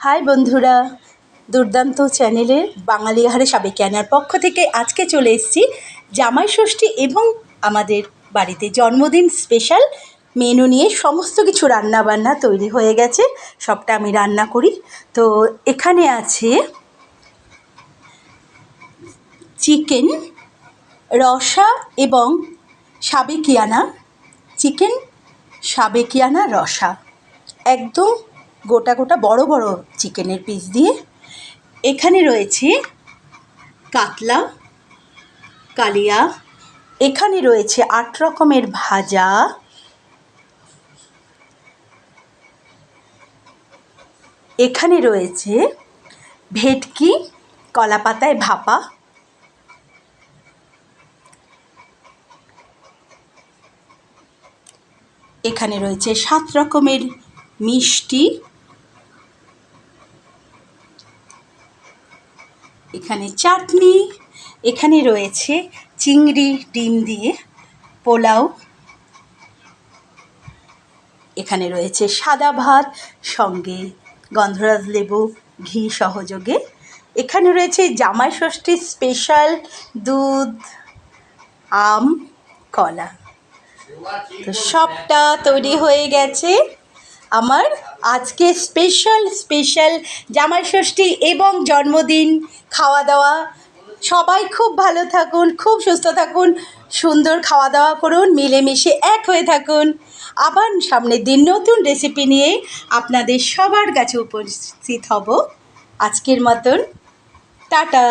High বন্ধুরা, দুর্দান্ত চ্যানেলের বাঙালি আহারে সাবেকিয়ানার পক্ষ থেকে আজকে চলে এসেছি জামাই ষষ্ঠী এবং আমাদের বাড়িতে জন্মদিন স্পেশাল। মেনু নিয়ে সমস্ত কিছু রান্না বান্না তৈরি হয়ে গেছে, সবটা আমি রান্না করি। তো এখানে আছে চিকেন, রসা এবং সাবেকিয়ানা চিকেন সাবেকিয়ানা রসা। একদম গোটা গোটা বড় বড় চিকেনের পিস দিয়ে এখানে রয়েছে কাতলা, কালিয়া, এখানে রয়েছে আট রকমের ভাজা, এখানে রয়েছে ভেটকি কলা পাতায় ভাপা, এখানে রয়েছে সাত রকমের মিষ্টি এখানে চাটনি, এখানে রয়েছে চিংড়ি, ডিম দিয়ে পোলাও। এখানে রয়েছে সাদা ভাত, সঙ্গে গন্ধরাজ লেবু, ঘি সহযোগে। এখানে রয়েছে জামাই ষষ্ঠীর স্পেশাল দুধ, আম, কলা। তো সবটা তৈরি হয়ে গেছে। আমার আজকে স্পেশাল স্পেশাল জামাই ষষ্ঠী এবং জন্মদিন খাওয়া দাওয়া সবাই খুব ভালো থাকুন, খুব সুস্থ থাকুন, সুন্দর খাওয়া দাওয়া করুন, মিলেমিশে এক হয়ে থাকুন। আবার সামনের দিন নতুন রেসিপি নিয়ে আপনাদের সবার কাছে উপস্থিত হব। আজকের মতন, টাটা।